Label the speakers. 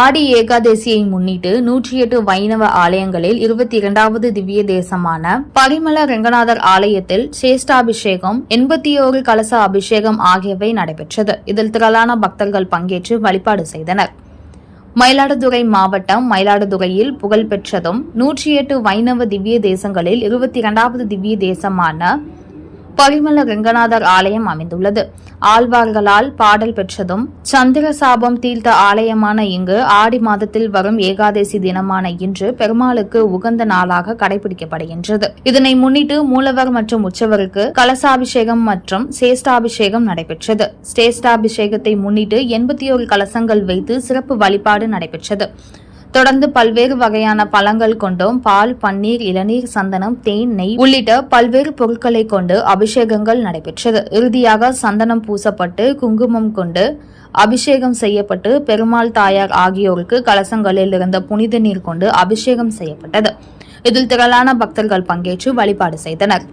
Speaker 1: ஆடி ஏகாதசியை முன்னிட்டு நூற்றி எட்டு வைணவ ஆலயங்களில் இருபத்தி இரண்டாவது திவ்ய தேசமான பரிமள ரங்கநாதர் ஆலயத்தில் சேஷ்டாபிஷேகம் எண்பத்தி ஓரு கலச அபிஷேகம் ஆகியவை நடைபெற்றது. இதில் திரளான பக்தர்கள் பங்கேற்று வழிபாடு செய்தனர். மயிலாடுதுறை மாவட்டம் மயிலாடுதுறையில் புகழ்பெற்றதும் நூற்றி எட்டு வைணவ திவ்ய தேசங்களில் இருபத்தி இரண்டாவது திவ்ய தேசமான பரிமள ரங்கநாதர் ஆலயம் அமைந்துள்ளது. ஆழ்வார்களால் பாடல் பெற்றதும் சந்திர சாபம் தீர்த்த ஆலயமான இங்கு ஆடி மாதத்தில் வரும் ஏகாதசி தினமான இன்று பெருமாளுக்கு உகந்த நாளாக கடைபிடிக்கப்படுகின்றது. இதனை முன்னிட்டு மூலவர் மற்றும் உற்சவருக்கு கலசாபிஷேகம் மற்றும் சேஷ்டாபிஷேகம் நடைபெற்றது. சேஷ்டாபிஷேகத்தை முன்னிட்டு எண்பத்தி ஒரு கலசங்கள் வைத்து சிறப்பு வழிபாடு நடைபெற்றது. தொடர்ந்து பல்வேறு வகையான பழங்கள் கொண்டும் பால் பன்னீர் இளநீர் சந்தனம் தேன் நெய் உள்ளிட்ட பல்வேறு பொருட்களை கொண்டு அபிஷேகங்கள் நடைபெற்றது. இறுதியாக சந்தனம் பூசப்பட்டு குங்குமம் கொண்டு அபிஷேகம் செய்யப்பட்டு பெருமாள் தாயார் ஆகியோருக்கு கலசங்களில் இருந்த புனித நீர் கொண்டு அபிஷேகம் செய்யப்பட்டது. இதில் திரளான பக்தர்கள் பங்கேற்று வழிபாடு செய்தனர்.